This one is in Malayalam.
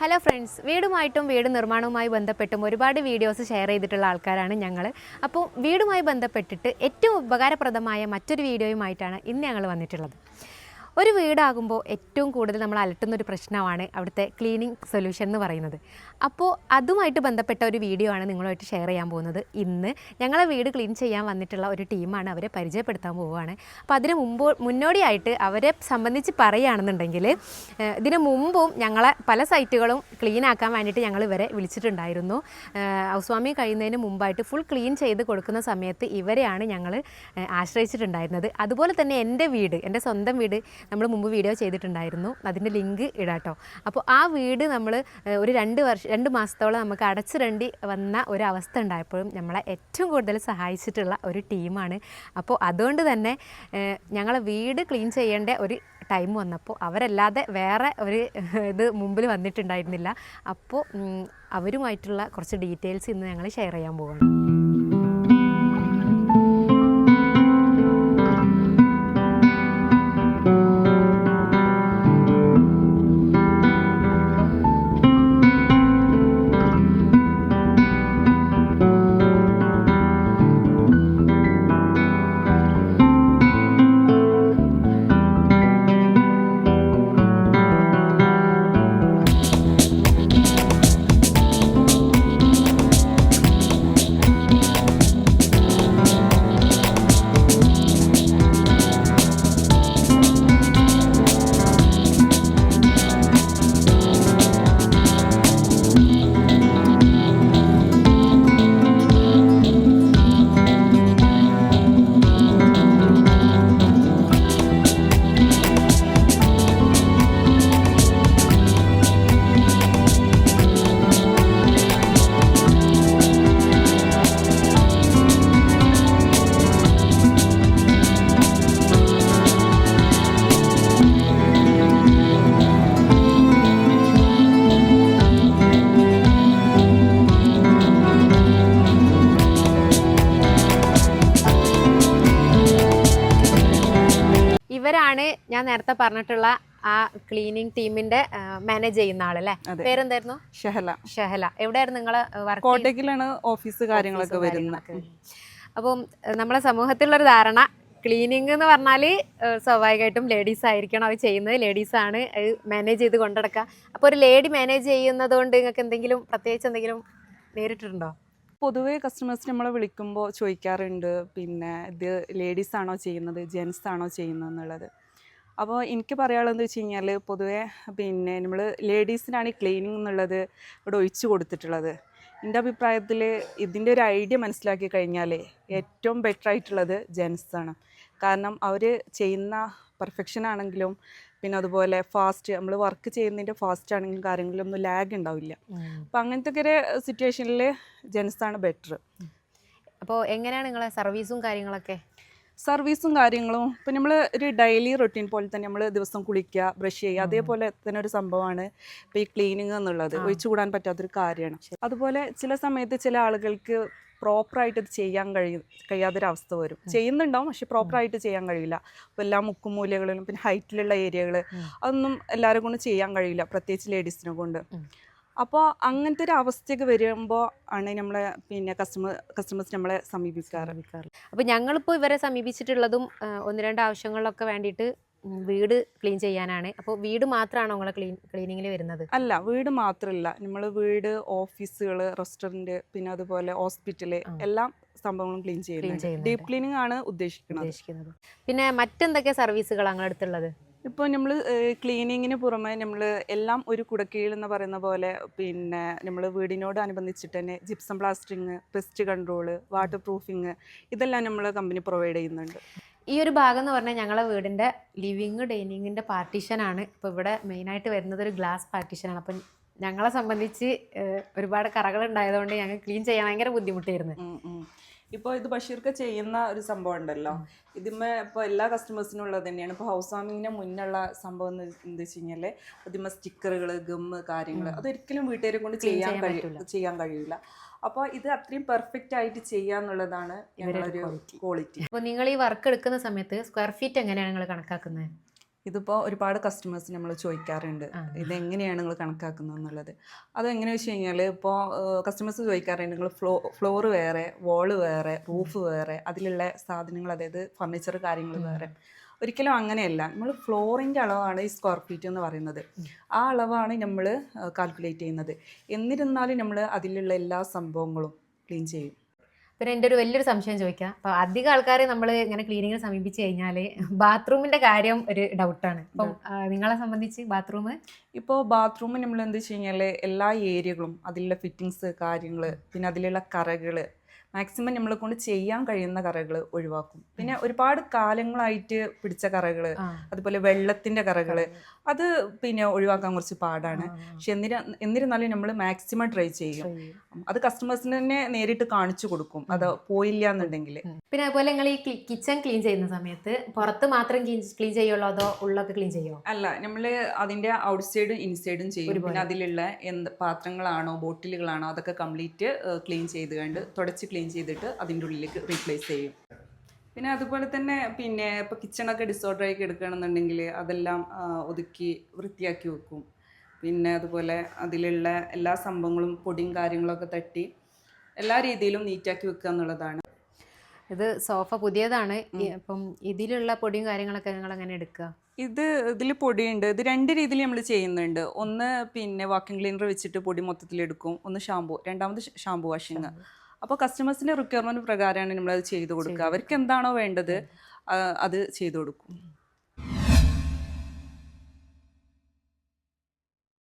ഹലോ ഫ്രണ്ട്സ് വീടുമായിട്ടും വീട് നിർമ്മാണവുമായി ബന്ധപ്പെട്ടും ഒരുപാട് വീഡിയോസ് ഷെയർ ചെയ്തിട്ടുള്ള ആൾക്കാരാണ് ഞങ്ങൾ അപ്പോൾ വീടുമായി ബന്ധപ്പെട്ടിട്ട് ഏറ്റവും ഉപകാരപ്രദമായ മറ്റൊരു വീഡിയോയുമായിട്ടാണ് ഇന്ന് ഞങ്ങൾ വന്നിട്ടുള്ളത്. ഒരു വീടാകുമ്പോൾ ഏറ്റവും കൂടുതൽ നമ്മൾ അലട്ടുന്ന ഒരു പ്രശ്നമാണ് അവിടുത്തെ ക്ലീനിങ് സൊല്യൂഷൻ എന്ന് പറയുന്നത്. അപ്പോൾ അതുമായിട്ട് ബന്ധപ്പെട്ട ഒരു വീഡിയോ ആണ് നിങ്ങളുമായിട്ട് ഷെയർ ചെയ്യാൻ പോകുന്നത്. ഇന്ന് ഞങ്ങളെ വീട് ക്ലീൻ ചെയ്യാൻ വന്നിട്ടുള്ള ഒരു ടീമാണ് അവരെ പരിചയപ്പെടുത്താൻ പോവുകയാണ്. അപ്പോൾ അതിന് മുമ്പ് മുന്നോടിയായിട്ട് അവരെ സംബന്ധിച്ച് പറയുകയാണെന്നുണ്ടെങ്കിൽ ഇതിന് മുമ്പും ഞങ്ങളെ പല സൈറ്റുകളും ക്ലീൻ ആക്കാൻ വേണ്ടിയിട്ട് ഞങ്ങൾ ഇവരെ വിളിച്ചിട്ടുണ്ടായിരുന്നു. ഔസ്വാമി കഴിയുന്നതിന് മുമ്പായിട്ട് ഫുൾ ക്ലീൻ ചെയ്ത് കൊടുക്കുന്ന സമയത്ത് ഇവരെയാണ് ഞങ്ങൾ ആശ്രയിച്ചിട്ടുണ്ടായിരുന്നത്. അതുപോലെ തന്നെ എന്റെ വീട് എന്റെ സ്വന്തം വീട് നമ്മൾ മുമ്പ് വീഡിയോ ചെയ്തിട്ടുണ്ടായിരുന്നു. അതിന്റെ ലിങ്ക് ഇടാട്ടോ. അപ്പോൾ ആ വീട് നമ്മൾ ഒരു രണ്ട് വർഷം രണ്ട് മാസത്തോളം നമുക്ക് അടച്ചിടേണ്ടി വന്ന ഒരു അവസ്ഥ ഉണ്ടായപ്പോഴും നമ്മളെ ഏറ്റവും കൂടുതൽ സഹായിച്ചിട്ടുള്ള ഒരു ടീമാണ് അപ്പോൾ അതുകൊണ്ട് തന്നെ ഞങ്ങളെ വീട് ക്ലീൻ ചെയ്യേണ്ട ഒരു ടൈം വന്നപ്പോൾ അവരല്ലാതെ വേറെ ഒരു ഇത് മുമ്പിൽ വന്നിട്ടുണ്ടായിരുന്നില്ല. അപ്പോൾ അവരുമായിട്ടുള്ള കുറച്ച് ഡീറ്റെയിൽസ് ഇന്ന് ഞങ്ങൾ ഷെയർ ചെയ്യാൻ പോവുകയാണ് ഇവരാണ് ഞാൻ നേരത്തെ പറഞ്ഞിട്ടുള്ള ആ ക്ലീനിങ് ടീമിന്റെ മാനേജ് ചെയ്യുന്ന ആളല്ലേ. പേരെന്തായിരുന്നു? ഷഹല. ഷഹല. എവിടെയായിരുന്നു നിങ്ങൾ വർക്ക് കോട്ടയ്ക്കിലാണ് ഓഫീസ് കാര്യങ്ങളൊക്കെ വരുന്നത്. അപ്പം നമ്മളെ സമൂഹത്തിലുള്ള ഒരു ധാരണ ക്ലീനിങ് എന്ന് പറഞ്ഞാൽ സ്വാഭാവികമായിട്ടും ലേഡീസ് ആയിരിക്കണം അത് ചെയ്യുന്നത്. ലേഡീസ് ആണ് അത് മാനേജ് ചെയ്ത് കൊണ്ടെടുക്കുക. അപ്പോൾ ഒരു ലേഡി മാനേജ് ചെയ്യുന്നത് കൊണ്ട് നിങ്ങൾക്ക് എന്തെങ്കിലും പ്രത്യേകിച്ച് എന്തെങ്കിലും നേരിട്ടിട്ടുണ്ടോ? പൊതുവേ കസ്റ്റമേഴ്സ് നമ്മളെ വിളിക്കുമ്പോൾ ചോദിക്കാറുണ്ട് പിന്നെ ഇത് ലേഡീസ് ആണോ ചെയ്യുന്നത് ജെൻസ് ആണോ ചെയ്യുന്നത്? എന്നുള്ളത്. അപ്പോൾ എനിക്ക് പറയാനുള്ളത് വെച്ച് കഴിഞ്ഞാൽ പൊതുവേ പിന്നെ നമ്മൾ ലേഡീസിനാണ് ക്ലീനിങ് എന്നുള്ളത് ഇവിടെ ഒഴിച്ചു കൊടുത്തിട്ടുള്ളത്. എന്റെ അഭിപ്രായത്തിൽ ഇതിന്റെ ഒരു ഐഡിയ മനസ്സിലാക്കി കഴിഞ്ഞാൽ ഏറ്റവും ബെറ്റർ ആയിട്ടുള്ളത് ജെൻസ് ആണ്. കാരണം അവർ ചെയ്യുന്ന പെർഫെക്ഷൻ ആണെങ്കിലും പിന്നെ അതുപോലെ ഫാസ്റ്റ് നമ്മൾ വർക്ക് ചെയ്യുന്നതിന്റെ ഫാസ്റ്റ് ആണെങ്കിലും കാര്യങ്ങളിലൊന്നും ലാഗ് ഉണ്ടാവില്ല. അപ്പം അങ്ങനത്തെ ഒക്കെ ഒരു സിറ്റുവേഷനിൽ ജെൻസാണ് ബെറ്റർ അപ്പോൾ എങ്ങനെയാണ് നിങ്ങളെ സർവീസും കാര്യങ്ങളൊക്കെ? സർവീസും കാര്യങ്ങളും ഇപ്പം നമ്മൾ ഒരു ഡെയിലി റൊട്ടീൻ പോലെ തന്നെ നമ്മൾ ദിവസം കുളിക്കുക ബ്രഷ് ചെയ്യുക അതേപോലെ തന്നെ ഒരു സംഭവമാണ് ഇപ്പോൾ ഈ ക്ലീനിങ് എന്നുള്ളത് ഒഴിച്ചു ഒഴിച്ചുകൂടാൻ പറ്റാത്തൊരു കാര്യമാണ്. അതുപോലെ ചില സമയത്ത് ചില ആളുകൾക്ക് പ്രോപ്പറായിട്ട് ഇത് ചെയ്യാൻ കഴിയും കഴിയാത്തൊരവസ്ഥ വരും. ചെയ്യുന്നുണ്ടാവും പക്ഷെ പ്രോപ്പറായിട്ട് ചെയ്യാൻ കഴിയില്ല. അപ്പോൾ എല്ലാ മുക്കും മൂലകളിലും പിന്നെ ഹൈറ്റിലുള്ള ഏരിയകൾ. അതൊന്നും എല്ലാവരും കൊണ്ട് ചെയ്യാൻ കഴിയില്ല പ്രത്യേകിച്ച് ലേഡീസിനെ കൊണ്ട്. അപ്പോൾ അങ്ങനത്തെ ഒരു അവസ്ഥയൊക്കെ വരുമ്പോൾ ആണ് നമ്മളെ പിന്നെ കസ്റ്റമർ കസ്റ്റമേഴ്സ് നമ്മളെ സമീപിക്കാറ്. അപ്പോൾ ഞങ്ങളിപ്പോൾ ഇവരെ സമീപിച്ചിട്ടുള്ളതും ഒന്ന് രണ്ട് ആവശ്യങ്ങളിലൊക്കെ വേണ്ടിയിട്ട് വീട് ക്ലീൻ ചെയ്യാനാണ്. അപ്പോൾ വീട് മാത്രമാണോ നിങ്ങളെ ക്ലീൻ ക്ലീനിങ്ങിൽ വരുന്നത്? അല്ല വീട് മാത്രമല്ല നമ്മൾ വീട് ഓഫീസുകൾ റെസ്റ്റോറന്റ് പിന്നെ അതുപോലെ ഹോസ്പിറ്റൽ എല്ലാം സംഭവങ്ങളും ക്ലീൻ ക്ലീൻ ഡീപ് ക്ലീനിങ് ആണ് ഉദ്ദേശിക്കുന്നത്. ഉദ്ദേശിക്കുന്നത്. പിന്നെ മറ്റെന്തൊക്കെ സർവീസുകൾ അങ്ങനെ അടുത്തുള്ളത്? ഇപ്പോൾ നമ്മൾ ക്ലീനിങ്ങിന് പുറമെ നമ്മൾ എല്ലാം ഒരു കുടക്കീഴിൽ എന്ന് പറയുന്ന പോലെ പിന്നെ നമ്മൾ വീടിനോട് അനുബന്ധിച്ചിട്ട് തന്നെ gypsum plastering pest control waterproofing ഇതെല്ലാം നമ്മൾ കമ്പനി പ്രൊവൈഡ് ചെയ്യുന്നുണ്ട്. ഈ ഒരു ഭാഗം എന്ന് പറഞ്ഞാൽ ഞങ്ങളെ വീടിന്റെ ലിവിങ് ഡൈനിങ്ങിന്റെ പാർട്ടീഷനാണ് ഇപ്പോൾ ഇവിടെ മെയിനായിട്ട് വരുന്നത് ഒരു ഗ്ലാസ് പാർട്ടീഷനാണ് അപ്പം ഞങ്ങളെ സംബന്ധിച്ച് ഒരുപാട് കറകൾ ഉണ്ടായതുകൊണ്ട് ഞങ്ങൾ ക്ലീൻ ചെയ്യാൻ ഭയങ്കര ബുദ്ധിമുട്ടായിരുന്നു. ഇപ്പോൾ ഇത് ബഷീർക്ക് ചെയ്യുന്ന ഒരു സംഭവം ഉണ്ടല്ലോ ഇതിമ്മ ഇപ്പോൾ എല്ലാ കസ്റ്റമേഴ്സിനും ഉള്ളത് തന്നെയാണ്. ഇപ്പോൾ ഹൗസ് വാമിങ്ങിന് മുന്നുള്ള സംഭവം എന്ന് എന്താ വെച്ച് കഴിഞ്ഞാൽ ഇതിന്മേ സ്റ്റിക്കറുകൾ ഗമ്മ് കാര്യങ്ങൾ അതൊരിക്കലും വീട്ടുകാരെ കൊണ്ട് ചെയ്യാൻ കഴിയും ചെയ്യാൻ കഴിയില്ല അപ്പോൾ ഇത് അത്രയും പെർഫെക്റ്റ് ആയിട്ട് ചെയ്യാന്നുള്ളതാണ് ഇവരുടെ ഞങ്ങളൊരു ക്വാളിറ്റി അപ്പോൾ നിങ്ങൾ ഈ വർക്ക് എടുക്കുന്ന സമയത്ത് സ്ക്വയർ ഫീറ്റ് എങ്ങനെയാണ് നിങ്ങൾ കണക്കാക്കുന്നത്? ഇതിപ്പോൾ ഒരുപാട് കസ്റ്റമേഴ്സ് നമ്മൾ ചോദിക്കാറുണ്ട്. ഇതെങ്ങനെയാണ് നിങ്ങൾ കണക്കാക്കുന്നത് എന്നുള്ളത് അതെങ്ങനെ വെച്ച് കഴിഞ്ഞാൽ ഇപ്പോൾ കസ്റ്റമേഴ്സ് ചോദിക്കാറുണ്ട് നിങ്ങൾ ഫ്ലോ ഫ്ലോറ് വേറെ വോൾ വേറെ റൂഫ് വേറെ അതിലുള്ള സാധനങ്ങൾ അതായത് ഫർണിച്ചർ കാര്യങ്ങൾ വേറെ. ഒരിക്കലും അങ്ങനെയല്ല. നമ്മൾ ഫ്ലോറിന്റെ അളവാണ് ഈ സ്ക്വയർ ഫീറ്റ് എന്ന് പറയുന്നത്. ആ അളവാണ് നമ്മൾ കാൽക്കുലേറ്റ് ചെയ്യുന്നത്. എന്നിരുന്നാലും നമ്മൾ അതിലുള്ള എല്ലാ സംഭവങ്ങളും ക്ലീൻ ചെയ്യും. പിന്നെ എന്റെ ഒരു വലിയൊരു സംശയം ചോദിക്കാം. അപ്പോൾ അധികം ആൾക്കാരെ നമ്മൾ ഇങ്ങനെ ക്ലീനിങ്ങിന് സമീപിച്ച് കഴിഞ്ഞാൽ ബാത്റൂമിന്റെ കാര്യം ഒരു ഡൗട്ടാണ് അപ്പം നിങ്ങളെ സംബന്ധിച്ച് ബാത്റൂം ഇപ്പോൾ ബാത്റൂം നമ്മൾ എന്ത് വെച്ച് കഴിഞ്ഞാൽ എല്ലാ ഏരിയകളും അതിലുള്ള ഫിറ്റിങ്സ് കാര്യങ്ങൾ പിന്നെ അതിലുള്ള കറകൾ മാക്സിമം നമ്മളെ കൊണ്ട് ചെയ്യാൻ കഴിയുന്ന കറകൾ ഒഴിവാക്കും. പിന്നെ ഒരുപാട് കാലങ്ങളായിട്ട് പിടിച്ച കറകൾ അതുപോലെ വെള്ളത്തിന്റെ കറകൾ അത് പിന്നെ ഒഴിവാക്കാൻ കുറച്ച് പാടാണ്. പക്ഷെ എന്നിര എന്നിരുന്നാലും നമ്മൾ മാക്സിമം ട്രൈ ചെയ്യും. അത് കസ്റ്റമേഴ്സിന് തന്നെ നേരിട്ട് കാണിച്ചു കൊടുക്കും. അത് പോയില്ല എന്നുണ്ടെങ്കിൽ പിന്നെ അതുപോലെ നിങ്ങൾ ഈ കിച്ചൺ ക്ലീൻ ചെയ്യുന്ന സമയത്ത് പുറത്ത് മാത്രം ക്ലീൻ ചെയ്യുള്ളൂ അതോ ഉള്ളൊക്കെ ക്ലീൻ ചെയ്യുമോ അല്ല നമ്മൾ അതിന്റെ ഔട്ട് സൈഡും ഇൻസൈഡും ചെയ്യും. പിന്നെ അതിലുള്ള എന്ത് പാത്രങ്ങളാണോ ബോട്ടിലുകളാണോ അതൊക്കെ കംപ്ലീറ്റ് ക്ലീൻ ചെയ്ത് കണ്ട് തുടച്ച് ക്ലീൻ ചെയ്തിട്ട് അതിന്റെ ഉള്ളിലേക്ക് റീപ്ലേസ് ചെയ്യും. പിന്നെ അതുപോലെ തന്നെ പിന്നെ ഇപ്പോൾ കിച്ചണൊക്കെ ഡിസോർഡർ ആയി എടുക്കുകയാണെന്നുണ്ടെങ്കിൽ അതെല്ലാം ഒതുക്കി വൃത്തിയാക്കി വെക്കും. പിന്നെ അതുപോലെ അതിലുള്ള എല്ലാ സംഭവങ്ങളും പൊടിയും കാര്യങ്ങളൊക്കെ തട്ടി എല്ലാ രീതിയിലും നീറ്റാക്കി വെക്കുക എന്നുള്ളതാണ്. ഇത് സോഫ പുതിയതാണ്. അപ്പം ഇതിലുള്ള പൊടിയും കാര്യങ്ങളൊക്കെ നിങ്ങൾ എങ്ങനെ എടുക്കുക? ഇത് ഇതിൽ പൊടിയുണ്ട്. ഇത് രണ്ട് രീതിയിൽ നമ്മൾ ചെയ്യുന്നുണ്ട്. ഒന്ന് പിന്നെ വാക്കിംഗ് ക്ലീനർ വെച്ചിട്ട് പൊടി മൊത്തത്തിൽ എടുക്കും. ഒന്ന് ഷാമ്പു രണ്ടാമത് ഷാമ്പു വാഷിങ് അപ്പോൾ കസ്റ്റമേഴ്സിന്റെ റിക്വയർമെന്റ് പ്രകാരമാണ് നമ്മളത് ചെയ്തു കൊടുക്കുക. അവർക്ക് എന്താണോ വേണ്ടത് അത് ചെയ്തു കൊടുക്കും.